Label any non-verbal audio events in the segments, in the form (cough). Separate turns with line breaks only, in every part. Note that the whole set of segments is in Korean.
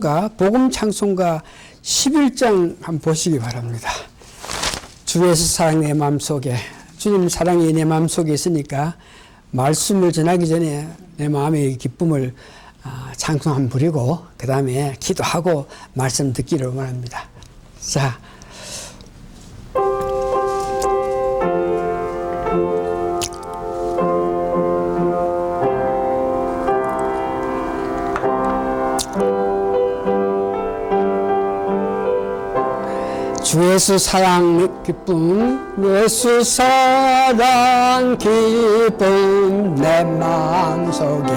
가 복음 찬송가 11장 한번 보시기 바랍니다. 주 예수 사랑 내 마음속에 주님 사랑이 내 마음속에 있으니까 말씀을 전하기 전에 내 마음의 기쁨을 아, 찬송 한번 부리고 그 다음에 기도하고 말씀 듣기를 원합니다. 자, 예수 사랑 기쁨 예수 사랑 기쁨 내 마음속에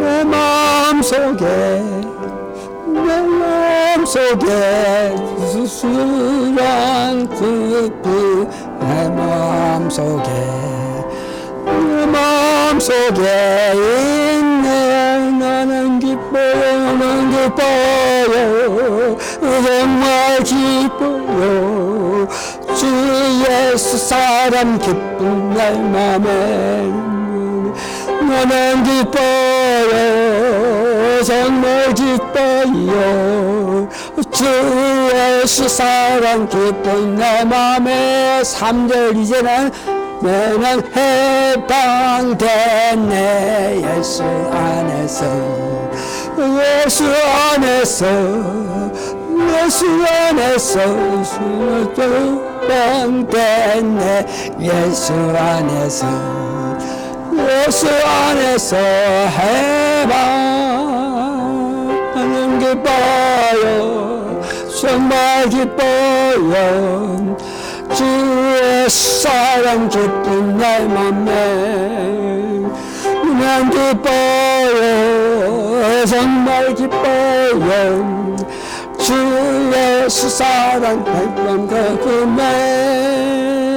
내 마음속에 내 마음속에 예수 사랑 기쁨 내 마음속에 내 마음속에 있네. 나는 기뻐요 나는 기뻐요 기뻐요. 주 예수 사람 기쁜 날 맘에 나는 기뻐요. 정말 기뻐요. 주 예수 사랑 기쁜 내 맘에 3절 이제는 나는 해방됐네. 예수 안에서 예수 안에서 예수 안에서 해방됐네. 예수 안에서 예수 안에서 해방 나는 기뻐요. 정말 기뻐요. 주의 사랑 기쁜 날 맘에 난 기뻐요. 정말 기뻐요 주의 사랑 기쁜 그음에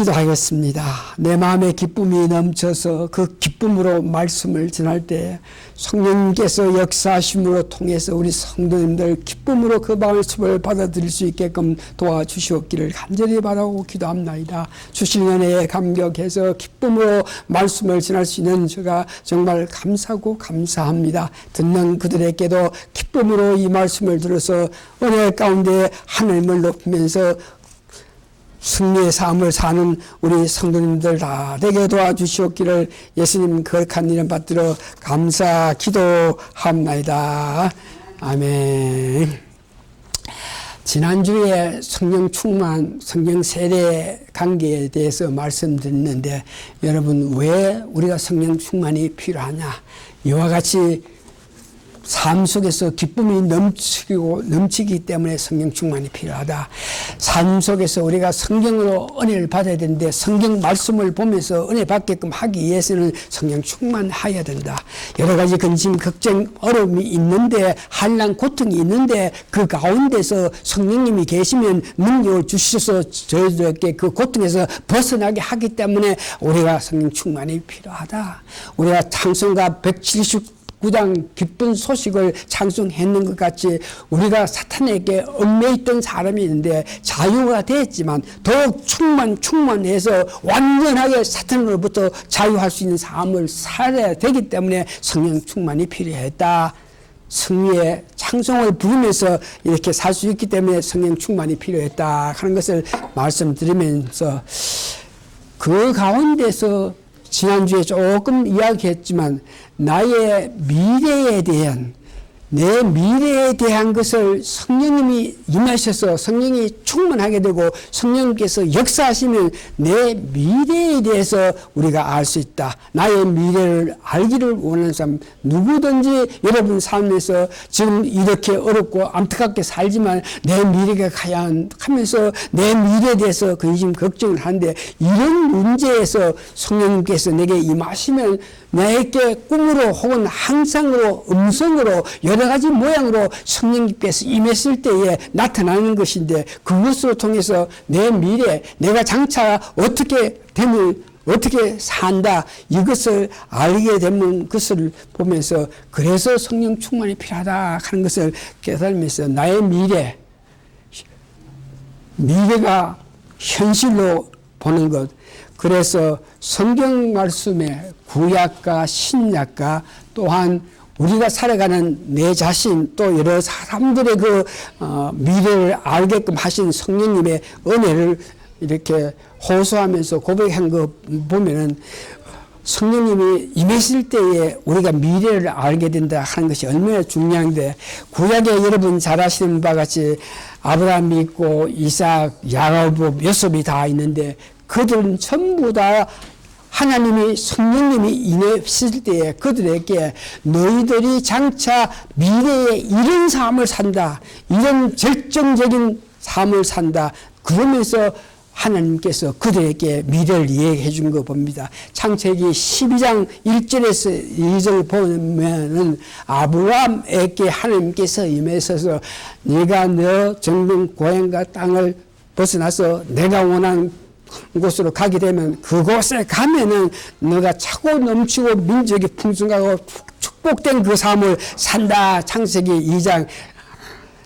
기도하겠습니다. 내 마음에 기쁨이 넘쳐서 그 기쁨으로 말씀을 전할 때 성령님께서 역사하심으로 통해서 우리 성도님들 기쁨으로 그 말씀을 받아들일 수 있게끔 도와주시옵기를 간절히 바라고 기도합나이다. 주신 은혜에 감격해서 기쁨으로 말씀을 전할 수 있는 제가 정말 감사하고 감사합니다. 듣는 그들에게도 기쁨으로 이 말씀을 들어서 은혜 가운데 하나님을 높이면서 승리의 삶을 사는 우리 성도님들 다 되게 도와주시옵기를 예수님 거룩한 이름 받들어 감사 기도합나이다. 아멘. 지난주에 성령 충만, 성령 세례 관계에 대해서 말씀드렸는데 여러분 왜 우리가 성령 충만이 필요하냐? 이와 같이 삶 속에서 기쁨이 넘치고 넘치기 때문에 성령 충만이 필요하다. 삶 속에서 우리가 성경으로 은혜를 받아야 되는데 성경 말씀을 보면서 은혜 받게끔 하기 위해서는 성령 충만하여야 된다. 여러 가지 근심, 걱정, 어려움이 있는데 한란 고통이 있는데 그 가운데서 성령님이 계시면 능력을 주셔서 저희들에게 그 고통에서 벗어나게 하기 때문에 우리가 성령 충만이 필요하다. 우리가 창성가 170 구장 기쁜 소식을 찬송했는 것 같이 우리가 사탄에게 얽매있던 사람이 있는데 자유가 됐지만 더욱 충만 충만해서 완전하게 사탄으로부터 자유할 수 있는 삶을 살아야 되기 때문에 성령 충만이 필요했다. 승리의 창송을 부르면서 이렇게 살 수 있기 때문에 성령 충만이 필요했다 하는 것을 말씀드리면서 그 가운데서 지난주에 조금 이야기했지만 나의 미래에 대한 내 미래에 대한 것을 성령님이 임하셔서 성령이 충만하게 되고 성령님께서 역사하시면 내 미래에 대해서 우리가 알 수 있다. 나의 미래를 알기를 원하는 사람 누구든지 여러분 삶에서 지금 이렇게 어렵고 안타깝게 살지만 내 미래가 가야 하면서 내 미래에 대해서 근심 걱정을 하는데 이런 문제에서 성령님께서 내게 임하시면 나에게 꿈으로 혹은 항상으로 음성으로 여러 가지 모양으로 성령님께서 임했을 때에 나타나는 것인데 그것으로 통해서 내 미래 내가 장차 어떻게 되면 어떻게 산다 이것을 알게 되는 것을 보면서 그래서 성령 충만이 필요하다 하는 것을 깨달으면서 나의 미래 미래가 현실로 보는 것. 그래서 성경 말씀에 구약과 신약과 또한 우리가 살아가는 내 자신 또 여러 사람들의 그 어, 미래를 알게끔 하신 성령님의 은혜를 이렇게 호소하면서 고백한 거 보면은 성령님이 임했을 때에 우리가 미래를 알게 된다 하는 것이 얼마나 중요한데 구약에 여러분 잘 아시는 바와 같이 아브라함이 있고 이삭, 야고보, 요셉이 다 있는데 그들은 전부 다 하나님이 성령님이 임했을 때에 그들에게 너희들이 장차 미래에 이런 삶을 산다. 이런 절정적인 삶을 산다. 그러면서 하나님께서 그들에게 미래를 이야기해 준 거 봅니다. 창세기 12장 1절에서 2절 보면은 아브라함에게 하나님께서 임하셔서 네가 너 정든 고향과 땅을 벗어나서 내가 원하는 곳으로 가게 되면 그곳에 가면은 너가 차고 넘치고 민족이 풍성하고 축복된 그 삶을 산다. 창세기 2장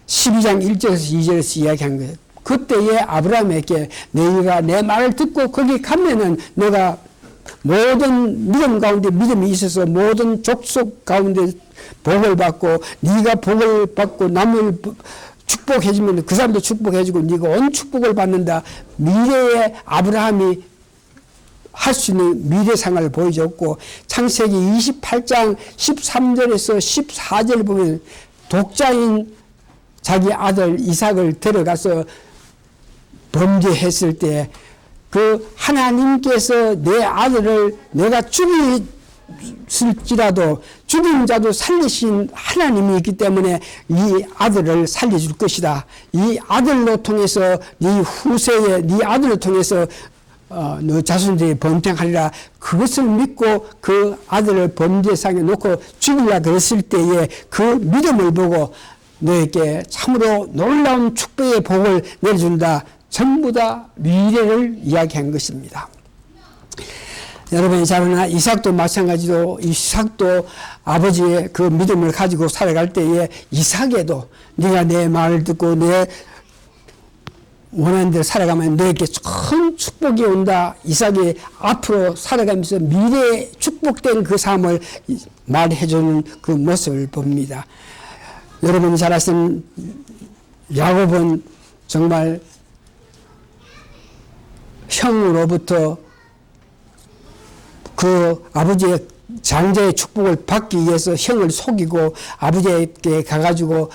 12장 1절에서 2절에서 이야기한 거예요. 그때에 아브라함에게 너희가 내 말을 듣고 거기 가면은 내가 모든 믿음 가운데 믿음이 있어서 모든 족속 가운데 복을 받고 네가 복을 받고 남을 축복해주면 그 사람도 축복해주고 네가 온 축복을 받는다. 미래의 아브라함이 할 수 있는 미래상을 보여줬고 창세기 28장 13절에서 14절 보면 독자인 자기 아들 이삭을 데려가서 범죄했을 때 그 하나님께서 내 아들을 내가 죽 일지라도 죽인 자도 살리신 하나님이 있기 때문에 이 아들을 살려줄 것이다. 이 아들로 통해서 네 후세에 네 아들을 통해서 어, 너 자손들이 번창하리라 그것을 믿고 그 아들을 범죄상에 놓고 죽이려 그랬을 때에 그 믿음을 보고 너에게 참으로 놀라운 축복의 복을 내려준다. 전부 다 미래를 이야기한 것입니다. 여러분이 잘 아나 이삭도 마찬가지로 이삭도 아버지의 그 믿음을 가지고 살아갈 때에 이삭에도 네가 내 말을 듣고 내 원하는 대로 살아가면 너에게 큰 축복이 온다. 이삭이 앞으로 살아가면서 미래에 축복된 그 삶을 말해주는 그 모습을 봅니다. 여러분이 잘 아시는 야곱은 정말 형으로부터 그 아버지의 장자의 축복을 받기 위해서 형을 속이고 아버지에게 가가지고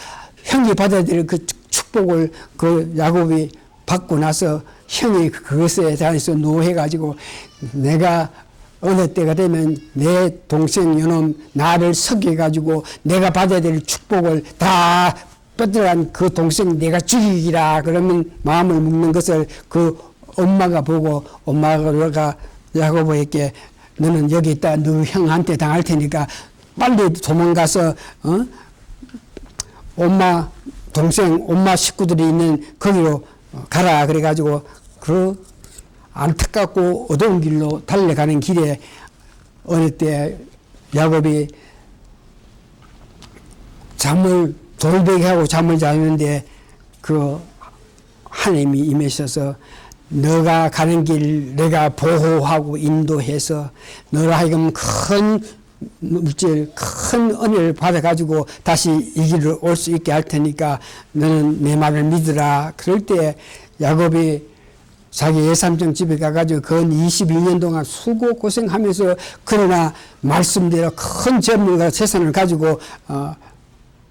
형이 받아야 될 그 축복을 그 야곱이 받고 나서 형이 그것에 대해서 노해가지고 내가 어느 때가 되면 내 동생 요놈 나를 속여가지고 내가 받아야 될 축복을 다 뻗어간 그 동생 내가 죽이기라 그러면 마음을 먹는 것을 그 엄마가 보고 엄마가 야고보에게 너는 여기 있다 너 형한테 당할 테니까 빨리 도망가서 어? 엄마 동생 엄마 식구들이 있는 거기로 가라 그래가지고 그 안타깝고 어두운 길로 달려가는 길에 어느 때 야곱이 잠을 돌베개하고 잠을 자는데 그 하나님이 임하셔서 너가 가는 길 내가 보호하고 인도해서 너를 하여금 큰 물질 큰 은혜를 받아가지고 다시 이 길을 올 수 있게 할 테니까 너는 내 말을 믿으라. 그럴 때 야곱이 자기 예삼정 집에 가가지고 근 22년 동안 수고 고생하면서 그러나 말씀대로 큰 재물과 재산을 가지고 어,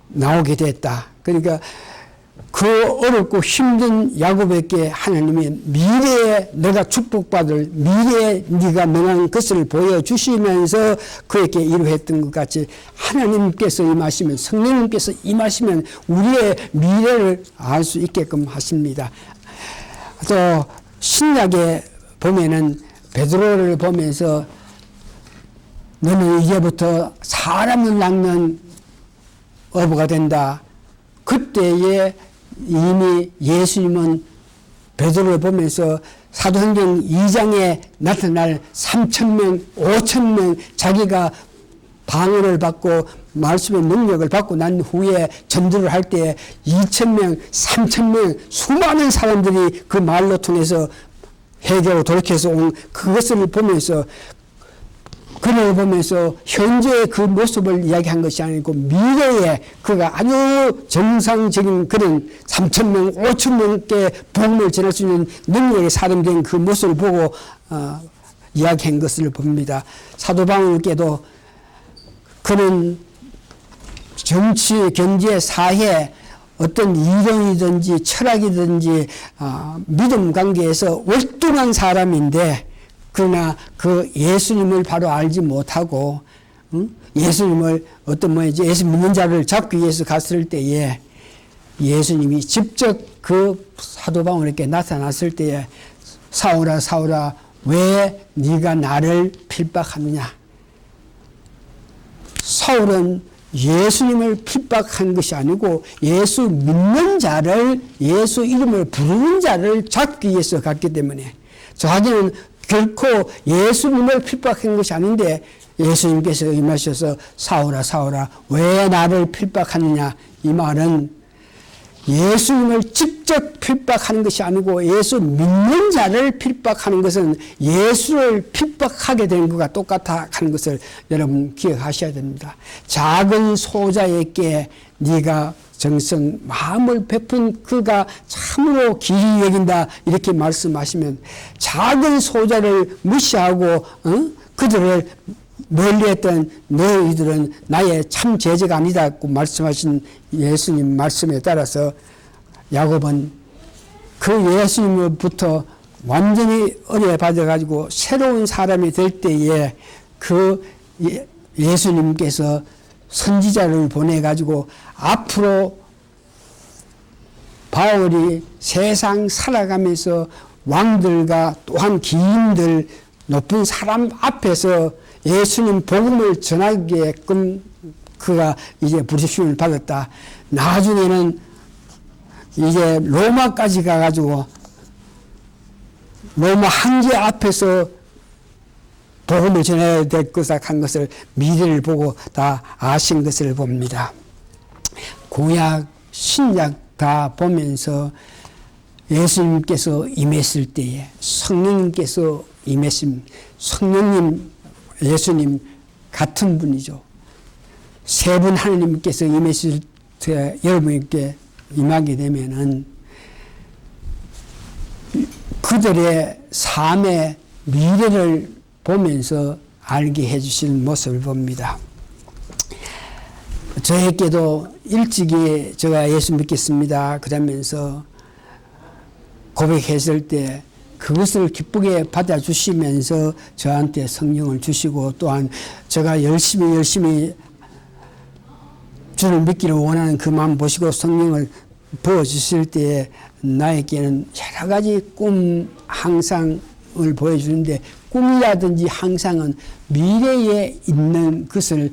나오게 됐다. 그러니까 그 어렵고 힘든 야곱에게 하나님이 미래에 내가 축복받을 미래에 네가 명한 것을 보여주시면서 그에게 이루했던 것 같이 하나님께서 임하시면 성령님께서 임하시면 우리의 미래를 알 수 있게끔 하십니다. 또 신약에 보면은 베드로를 보면서 너는 이제부터 사람을 낳는 어부가 된다. 그때에 이미 예수님은 베드로를 보면서 사도행전 2장에 나타날 3천명, 5천명 자기가 방언을 받고 말씀의 능력을 받고 난 후에 전도를 할 때 2천명, 3천명 수많은 사람들이 그 말로 통해서 회개로 돌이켜서 온 그것을 보면서 그를 보면서 현재의 그 모습을 이야기한 것이 아니고 미래에 그가 아주 정상적인 그런 3천 명, 5천 명께 복음을 전할 수 있는 능력의 사람 된 그 모습을 보고 어, 이야기한 것을 봅니다. 사도 바울께도 그는 정치, 경제, 사회 어떤 이론이든지 철학이든지 어, 믿음 관계에서 월등한 사람인데 그러나 그 예수님을 바로 알지 못하고 응? 예수님을 어떤 뭐 이제 예수 믿는 자를 잡기 위해서 갔을 때에 예수님이 직접 그 사도 바울에게 나타났을 때에 사울아 사울아 왜 네가 나를 핍박하느냐 사울은 예수님을 핍박한 것이 아니고 예수 믿는 자를 예수 이름을 부르는 자를 잡기 위해서 갔기 때문에 자기는 결코 예수님을 핍박한 것이 아닌데 예수님께서 임하셔서 사울아 사울아 왜 나를 핍박하느냐 이 말은 예수님을 직접 핍박하는 것이 아니고 예수 믿는 자를 핍박하는 것은 예수를 핍박하게 되는 것과 똑같아 하는 것을 여러분 기억하셔야 됩니다. 작은 소자에게 네가 정성 마음을 베푼 그가 참으로 길이 여긴다 이렇게 말씀하시면 작은 소자를 무시하고 어? 그들을 멀리했던 너희들은 나의 참 제자가 아니다고 말씀하신 예수님 말씀에 따라서 야곱은 그 예수님으로부터 완전히 은혜 받아가지고 새로운 사람이 될 때에 그 예- 예수님께서 선지자를 보내가지고 앞으로 바울이 세상 살아가면서 왕들과 또한 기인들 높은 사람 앞에서 예수님 복음을 전하게끔 그가 이제 부르심을 받았다. 나중에는 이제 로마까지 가가지고 로마 황제 앞에서 복음을 전해야 될 것을 한 것을 미래를 보고 다 아신 것을 봅니다. 구약, 신약 다 보면서 예수님께서 임했을 때에 성령님께서 임했음, 성령님, 예수님 같은 분이죠. 세 분 하나님께서 임했을 때 여러분께 임하게 되면은 그들의 삶의 미래를 보면서 알게 해주시는 모습을 봅니다. 저에게도 일찍이 제가 예수 믿겠습니다. 그러면서 고백했을 때 그것을 기쁘게 받아주시면서 저한테 성령을 주시고 또한 제가 열심히 열심히 주를 믿기를 원하는 그 마음 보시고 성령을 부어주실 때에 나에게는 여러 가지 꿈 항상을 보여주는데 꿈이라든지 항상은 미래에 있는 것을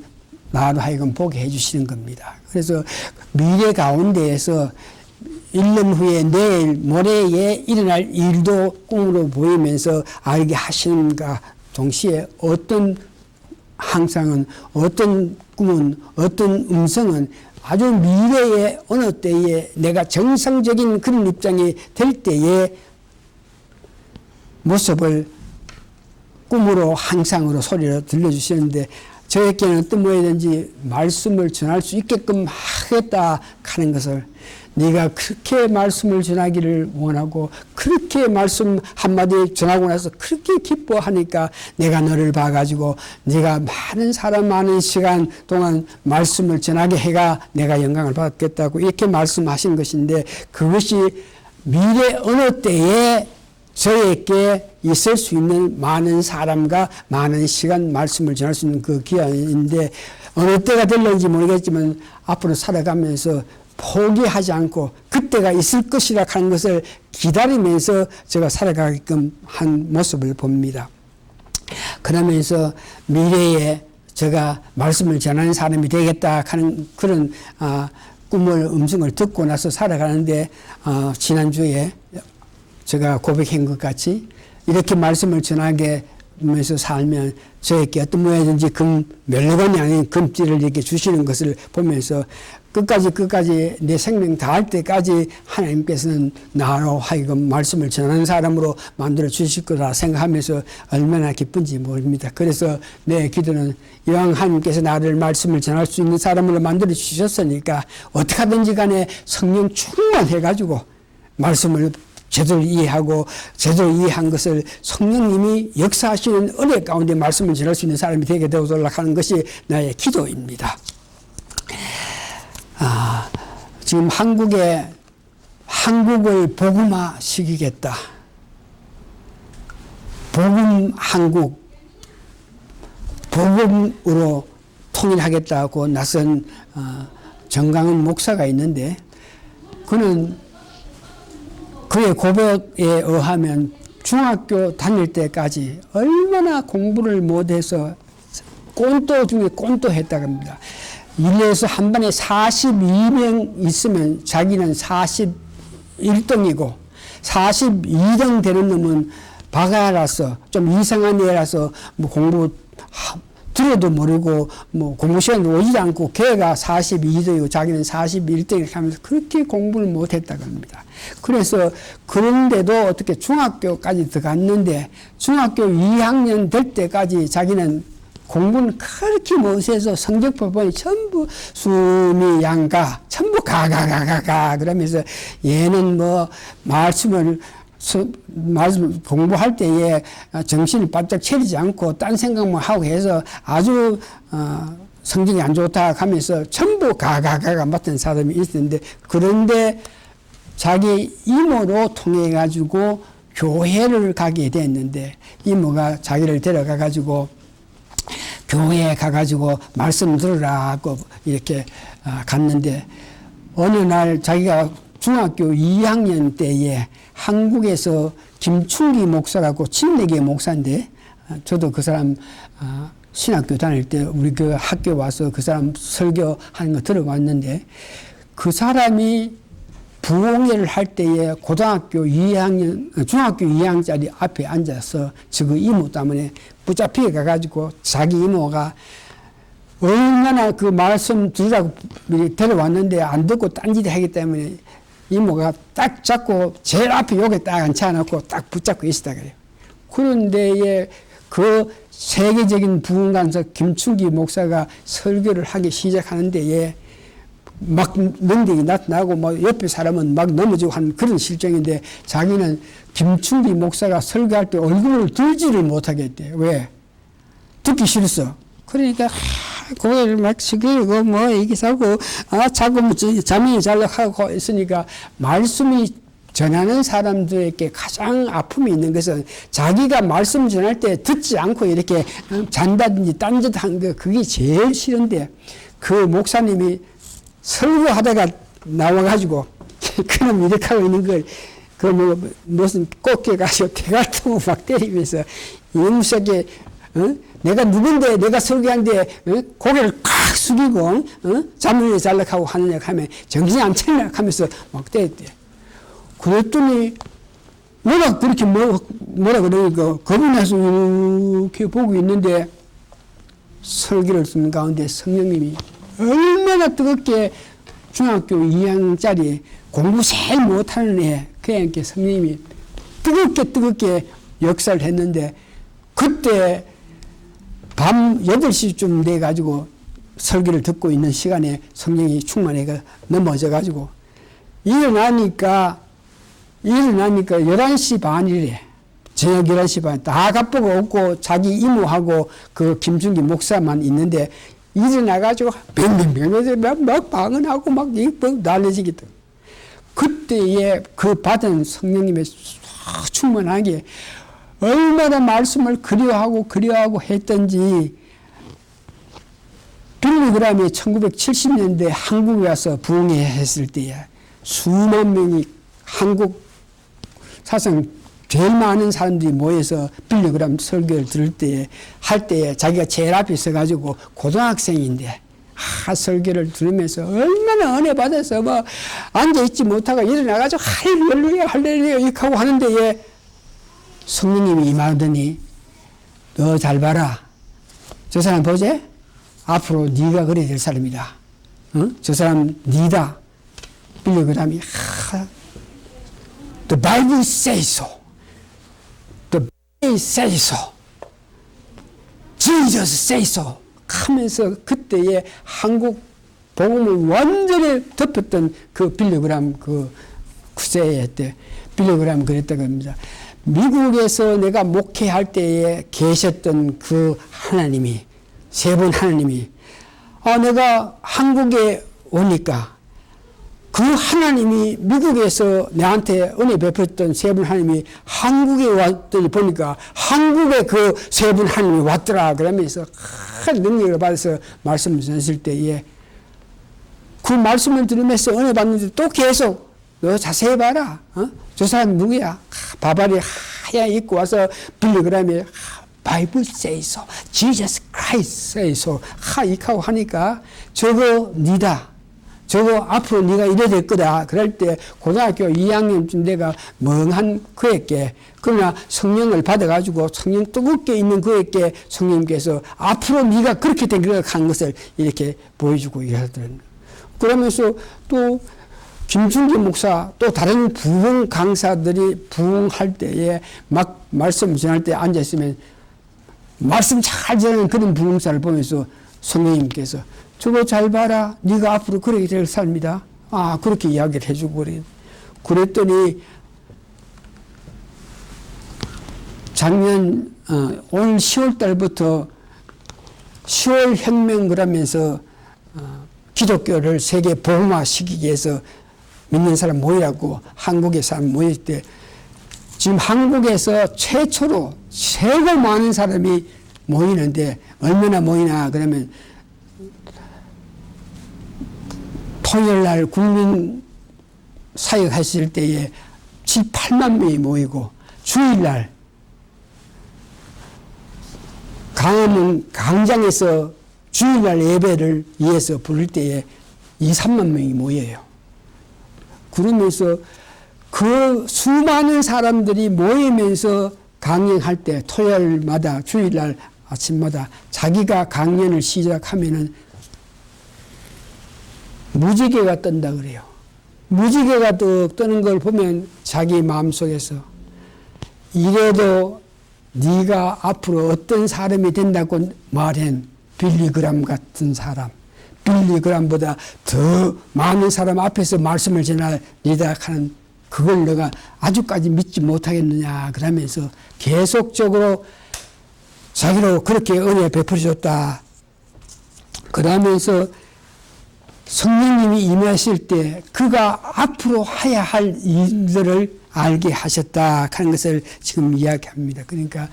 나로 하여금 보게 해주시는 겁니다. 그래서 미래 가운데에서 1년 후에 내일 모레에 일어날 일도 꿈으로 보이면서 알게 하시는가 동시에 어떤 항상은 어떤 꿈은 어떤 음성은 아주 미래의 어느 때에 내가 정상적인 그런 입장이 될 때에 모습을 꿈으로 항상으로 소리로 들려주시는데 저에게는 어떤 뭐든지 말씀을 전할 수 있게끔 하겠다 하는 것을 네가 그렇게 말씀을 전하기를 원하고 그렇게 말씀 한마디 전하고 나서 그렇게 기뻐하니까 내가 너를 봐가지고 네가 많은 사람 많은 시간 동안 말씀을 전하게 해가 내가 영광을 받겠다고 이렇게 말씀하신 것인데 그것이 미래 어느 때에 저에게 있을 수 있는 많은 사람과 많은 시간 말씀을 전할 수 있는 그 기한인데 어느 때가 될는지 모르겠지만 앞으로 살아가면서 포기하지 않고 그때가 있을 것이라 하는 것을 기다리면서 제가 살아가게끔 한 모습을 봅니다. 그러면서 미래에 제가 말씀을 전하는 사람이 되겠다 하는 그런 아, 꿈을 음성을 듣고 나서 살아가는데 어, 지난주에 제가 고백한 것 같이 이렇게 말씀을 전하게 하면서 살면 저에게 어떤 모양이든지 금 멸로관이 아닌 금띠를 이렇게 주시는 것을 보면서 끝까지 끝까지 내 생명 다할 때까지 하나님께서는 나로 하여금 말씀을 전하는 사람으로 만들어 주실 거라 생각하면서 얼마나 기쁜지 모릅니다. 그래서 내 기도는 이왕 하나님께서 나를 말씀을 전할 수 있는 사람으로 만들어 주셨으니까 어떻게 하든지 간에 성령 충만해 가지고 말씀을 제대로 이해하고 제대로 이해한 것을 성령님이 역사하시는 은혜 가운데 말씀을 전할 수 있는 사람이 되게 되도록 하는 것이 나의 기도입니다. 아, 지금 한국에 한국을 복음화 시키겠다. 복음 한국, 복음으로 통일하겠다고 나선 어, 정강은 목사가 있는데 그는 그의 고백에 의하면 중학교 다닐 때까지 얼마나 공부를 못해서 꼰또 중에 꼰또 했다고 합니다. 일에서 한 반에 42명 있으면 자기는 41등이고 42등 되는 놈은 바가라서 좀 이상한 애라서 뭐 공부 들어도 모르고 뭐 공부 시간 오지 않고 걔가 42등이고 자기는 41등 이렇게 하면서 그렇게 공부를 못했다고 합니다. 그래서 그런데도 어떻게 중학교까지 들어갔는데 중학교 2학년 될 때까지 자기는 공부는 그렇게 못해서 성적표 보니 전부 수미 양가 전부 가가가가가 그러면서 얘는 뭐 말씀을 말씀 공부할 때에 정신을 바짝 차리지 않고 딴 생각만 하고 해서 아주 어, 성적이 안 좋다 하면서 전부 가가가가 맡은 사람이 있었는데 그런데 자기 이모로 통해 가지고 교회를 가게 됐는데 이모가 자기를 데려가 가지고 교회에 가 가지고 말씀 들으라고 이렇게 아, 갔는데 어느 날 자기가 중학교 2학년 때에 한국에서 김충기 목사라고 친내계 목사인데 아, 저도 그 사람 아, 신학교 다닐 때 우리 그 학교 와서 그 사람 설교하는 거 들어봤는데 그 사람이 부흥회를 할 때에 고등학교 2학년, 중학교 2학년짜리 앞에 앉아서 지금 이모 때문에 붙잡히게 가가지고 자기 이모가 얼마나 그 말씀 들으라고 데려왔는데 안 듣고 딴짓 하기 때문에 이모가 딱 잡고 제일 앞에 여기 딱 앉혀놓고 딱 붙잡고 있었다 그래요. 그런데 그 세계적인 부흥관서 김충기 목사가 설교를 하기 시작하는데 막 능력이 나타나고 뭐 옆에 사람은 막 넘어지고 하는 그런 실정인데 자기는 김충기 목사가 설교할 때 얼굴을 들지를 못하겠대. 왜? 듣기 싫었어. 그러니까 그걸 막 시키고 뭐 얘기하고 아 자꾸 뭐 잠이 잘하고 있으니까 말씀이 전하는 사람들에게 가장 아픔이 있는 것은 자기가 말씀 전할 때 듣지 않고 이렇게 잔다든지 딴짓 한 거 그게 제일 싫은데 그 목사님이 설교하다가 나와가지고 (laughs) 그놈 이렇게 하고 있는 걸 그뭐 무슨 꽃게 가지고 (laughs) 대갈통을 막 때리면서 영석에 어? 내가 누군데 내가 설교한데 어? 고개를 꽉 숙이고 어? 잠을 잘락하고 하느냐 하면 정신이 안 차리냐 하면서 막 때렸대. 그랬더니 뭐라 그렇게 뭐, 뭐라 그러니까 겁이 나서 이렇게 보고 있는데 설교를 쓰는 가운데 성령님이 얼마나 뜨겁게 중학교 2학년짜리 공부 제일 못하는 애, 그 애한테 성령님이 뜨겁게 뜨겁게 역사를 했는데 그때 밤 8시쯤 돼 가지고 설교를 듣고 있는 시간에 성령이 충만해가 넘어져 가지고 일어나니까 일어나니까 11시 반이래. 저녁 11시 반. 다 갑보고 없고 자기 이모하고 그 김준기 목사만 있는데 일어나가지고 뱅뱅뱅 막, 막 방언하고 막 난리지겠다. 그때에 그 받은 성령님의 충만하게 얼마나 말씀을 그리워하고 그리워하고 했던지 빌리 그람이 1970년대 한국에 와서 부흥회 했을 때에 수만 명이 한국 사상 제일 많은 사람들이 모여서 빌리 그람 설교를 들을 때에 할 때에 자기가 제일 앞에 서가지고 고등학생인데 아, 설교를 들으면서 얼마나 은혜 받아서 뭐 앉아있지 못하고 일어나가지고 할렐루야 할렐루야 이렇게 하고 하는데 예, 성령님이 임하더니 너 잘 봐라. 저 사람 보지? 앞으로 네가 그래야 될 사람이다. 어? 저 사람 니다. 빌리그람이 하, The Bible says so. The Bible says so. Jesus says so. 하면서 그때의 한국 복음을 완전히 덮었던 그 빌리그람 그 구세에 때 빌리그람 그랬다고 합니다. 미국에서 내가 목회할 때에 계셨던 그 하나님이 세분 하나님이 아 내가 한국에 오니까 그 하나님이 미국에서 내한테 은혜 베풀었던 세 분 하나님이 한국에 왔더니 보니까 한국에 그 세 분 하나님이 왔더라 그러면서 큰 능력을 받아서 말씀을 전하실 때에 그 말씀을 들으면서 은혜 받는데 또 계속 너 자세히 봐라. 어? 저 사람 누구야? 아, 바바리 하얀 입고 와서 빌리그람에 바이블 세이소, 지저스 크라이스 세이소 하 이카고 하니까 저거 니다. 저거 앞으로 네가 이래 될 거다. 그럴 때 고등학교 2학년쯤 내가 멍한 그에게 그러나 성령을 받아가지고 성령 뜨겁게 있는 그에게 성령께서 앞으로 네가 그렇게 된 것을 이렇게 보여주고 이러더라고요. 그러면서 또 김준기 목사 또 다른 부흥 강사들이 부흥할 때에 막 말씀 전할 때 앉아 있으면 말씀 잘 전하는 그런 부흥사를 보면서 성령님께서 저거 잘 봐라. 네가 앞으로 그렇게 될 삶이다. 아 그렇게 이야기를 해주고 그래. 그랬더니 작년 어, 오늘 10월 달부터 10월 혁명 그러면서 어, 기독교를 세계 복음화 시키기 위해서 믿는 사람 모이라고 한국에 사람 모일 때 지금 한국에서 최초로 최고 많은 사람이 모이는데 얼마나 모이나 그러면 토요일 날 국민 사역 하실 때에 7, 8만 명이 모이고 주일 날 강화문 강장에서 주일날 예배를 위해서 부를 때에 2, 3만 명이 모여요. 그러면서 그 수많은 사람들이 모이면서 강연할 때 토요일마다 주일날 아침마다 자기가 강연을 시작하면은 무지개가 뜬다 그래요. 무지개가 떡 뜨는 걸 보면 자기 마음속에서 이래도 네가 앞으로 어떤 사람이 된다고 말한 빌리그람 같은 사람, 빌리그람보다 더 많은 사람 앞에서 말씀을 전하리다 하는 그걸 내가 아주까지 믿지 못하겠느냐 그러면서 계속적으로 자기로 그렇게 은혜 베풀어 줬다. 그러면서 성령님이 임하실 때 그가 앞으로 해야 할 일들을 알게 하셨다 하는 것을 지금 이야기합니다. 그러니까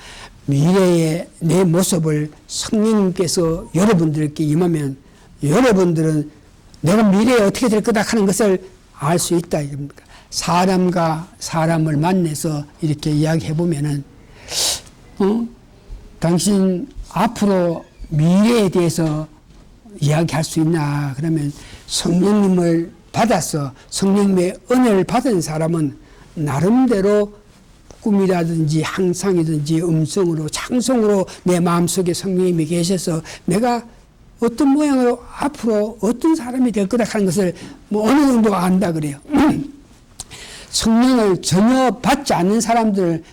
미래의 내 모습을 성령님께서 여러분들께 임하면 여러분들은 내가 미래에 어떻게 될 거다 하는 것을 알 수 있다 이겁니다. 사람과 사람을 만나서 이렇게 이야기해 보면은 어? 당신 앞으로 미래에 대해서 이야기할 수 있나 그러면 성령님을 받아서 성령님의 은혜를 받은 사람은 나름대로 꿈이라든지 항상이든지 음성으로 창성으로 내 마음속에 성령님이 계셔서 내가 어떤 모양으로 앞으로 어떤 사람이 될 거다 하는 것을 뭐 어느 정도 안다 그래요. (clears throat) 성령을 전혀 받지 않는 사람들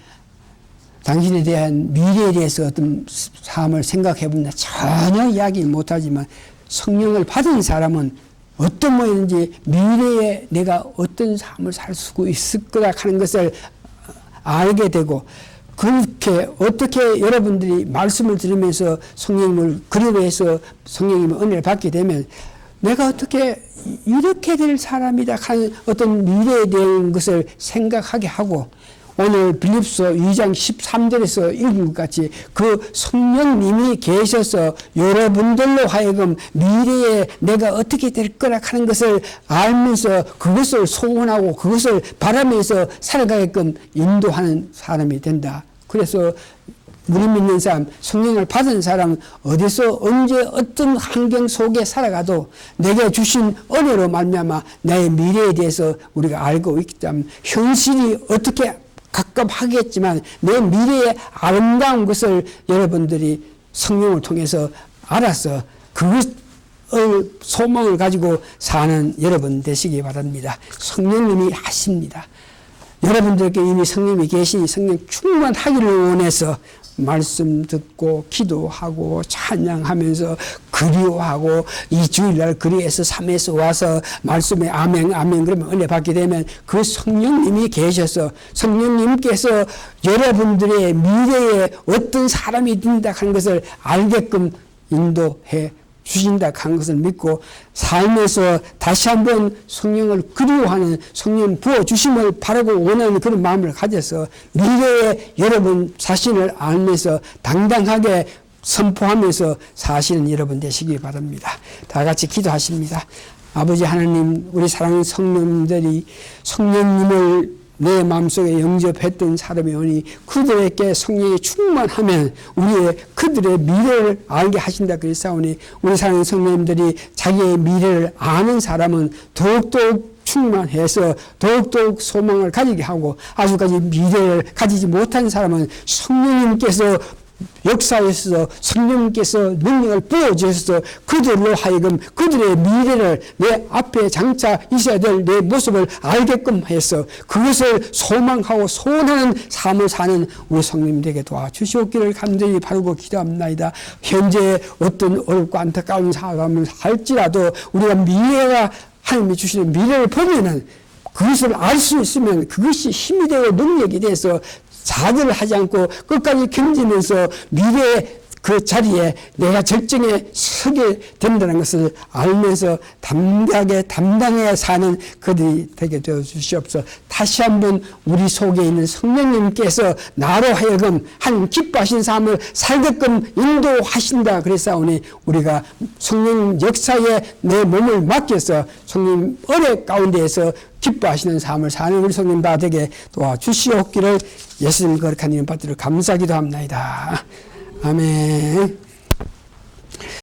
당신에 대한 미래에 대해서 어떤 삶을 생각해 본다 전혀 이야기 못하지만 성령을 받은 사람은 어떤 모양인지 미래에 내가 어떤 삶을 살 수 있을 거다 하는 것을 알게 되고 그 렇게 어떻게 여러분들이 말씀을 들으면서 성령님을 그리워해서 성령님의 은혜를 받게 되면 내가 어떻게 이렇게 될 사람이다 하는 어떤 미래에 대한 것을 생각하게 하고 오늘 빌립서 2장 13절에서 읽은 것 같이 그 성령님이 계셔서 여러분들로 하여금 미래에 내가 어떻게 될 거라 하는 것을 알면서 그것을 소원하고 그것을 바라면서 살아가게끔 인도하는 사람이 된다. 그래서 우리 믿는 사람, 성령을 받은 사람, 어디서 언제 어떤 환경 속에 살아가도 내게 주신 은혜로 말미암아 나의 미래에 대해서 우리가 알고 있기 때문에 현실이 어떻게 가끔 하겠지만 내 미래의 아름다운 것을 여러분들이 성령을 통해서 알아서 그것을 소망을 가지고 사는 여러분 되시기 바랍니다. 성령님이 하십니다. 여러분들께 이미 성령이 계시니 성령 충만하기를 원해서 말씀 듣고 기도하고 찬양하면서 그리워하고 이 주일날 그리에서 삼에서 와서 말씀에 아멘 아멘 그러면 은혜 받게 되면 그 성령님이 계셔서 성령님께서 여러분들의 미래에 어떤 사람이 된다 하는 것을 알게끔 인도해 주신다 하는 것을 믿고 삶에서 다시 한번 성령을 그리워하는 성령 부어 주심을 바라고 원하는 그런 마음을 가져서 미래에 여러분 자신을 알면서 당당하게 선포하면서 사시는 여러분 되시기 바랍니다. 다 같이 기도하십니다. 아버지 하나님, 우리 사랑하는 성령들이 성령님을 내 마음속에 영접했던 사람이 오니 그들에게 성령이 충만하면 우리의 그들의 미래를 알게 하신다 그랬사오니 우리 사랑하는 성령님들이 자기의 미래를 아는 사람은 더욱더욱 충만해서 더욱더욱 소망을 가지게 하고 아주까지 미래를 가지지 못한 사람은 성령님께서 역사에서 성령님께서 능력을 부어주셔서 그들로 하여금 그들의 미래를 내 앞에 장차 있어야 될 내 모습을 알게끔 해서 그것을 소망하고 소원하는 삶을 사는 우리 성령님에게 도와주시옵기를 간절히 바르고 기도합니다. 현재 어떤 어렵고 안타까운 사람을 할지라도 우리가 미래가 하나님이 주시는 미래를 보면은 그것을 알 수 있으면 그것이 힘이 되고 능력이 돼서 좌절을 하지 않고 끝까지 견디면서 미래의 그 자리에 내가 절정에 서게 된다는 것을 알면서 담대하게 담당해 사는 그들이 되게 되어 주시옵소서. 다시 한번 우리 속에 있는 성령님께서 나로 하여금 한 기뻐하신 삶을 살게끔 인도하신다 그랬사오니 우리가 성령 역사에 내 몸을 맡겨서 성령 은혜 가운데에서 기뻐하시는 삶을 사는 우리 성령 다 되게 도와주시옵기를 예수님 거룩한 이름 받들어 감사기도 합니다. 아멘.